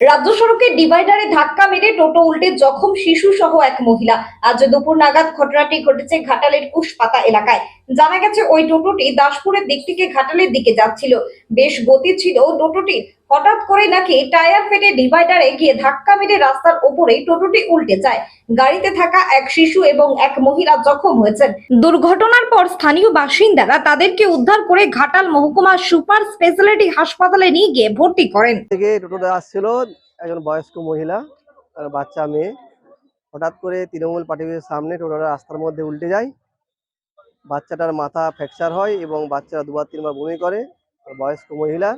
রাজ্য সড়কের ডিভাইডারে ধাক্কা মেরে টোটো উল্টে জখম শিশু সহ এক মহিলা। আজ দুপুর নাগাদ ঘটনাটি ঘটেছে ঘাটালের কুশপাতা এলাকায়। জানা গেছে, ওই টোটোটি দাসপুরের দিক থেকে ঘাটালের দিকে যাচ্ছিল। বেশ গতি ছিল টোটোটি হঠাৎ করে নাকি টায়ার ফেটে ডিভাইডারে গিয়ে ধাক্কা মেরে রাস্তার ওপরেই টোটোটি উল্টে যায়। গাড়িতে থাকা এক শিশু এবং এক মহিলা জখম হয়েছেন। দুর্ঘটনার পর স্থানীয় বাসিন্দারা তাদেরকে উদ্ধার করে ঘাটাল মহকুমা সুপার স্পেশালিটি হাসপাতালে নিয়ে গিয়ে ভর্তি করেন। থেকে টোটোতে আসছিল একজন বয়স্ক মহিলা আর বাচ্চা মেয়ে। হঠাৎ করে তৃণমূল পার্টির সামনে টোটোটা রাস্তার মধ্যে উল্টে যায়। বাচ্চাটার মাথা ফ্র্যাকচার হয় এবং বাচ্চারা দুবার তিনবার বমি করে। বয়স্ক মহিলা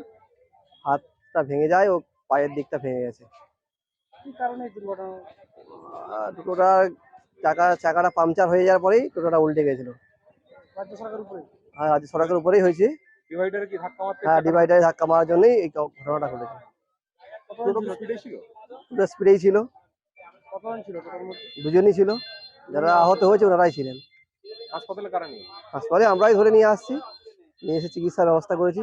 হাতটা ভেঙে যায় ও পায়ের দিকটা ভেঙে গেছে। টোটোটার চাকা চাকাটা পাংচার হয়ে যাওয়ার পরেই টোটোটা উল্টে গেছিল। রাজ্য সরকারের আর রাজ্য সরকারের উপরেই হয়েছে। ডিভাইডারে কি ধাক্কা মারতে হ্যাঁ ডিভাইডারে ধাক্কা মারার জন্যই এই ঘটনাটা ঘটেছে। কতজন স্পিডে ছিল? টোটো স্পিডেই ছিল। দুজনই ছিল। যারা আহত হয়েছে ওনারাই ছিলেন। হাসপাতালে আমরাই ধরে নিয়ে আসছি। নিয়ে এসে চিকিৎসার ব্যবস্থা করেছি।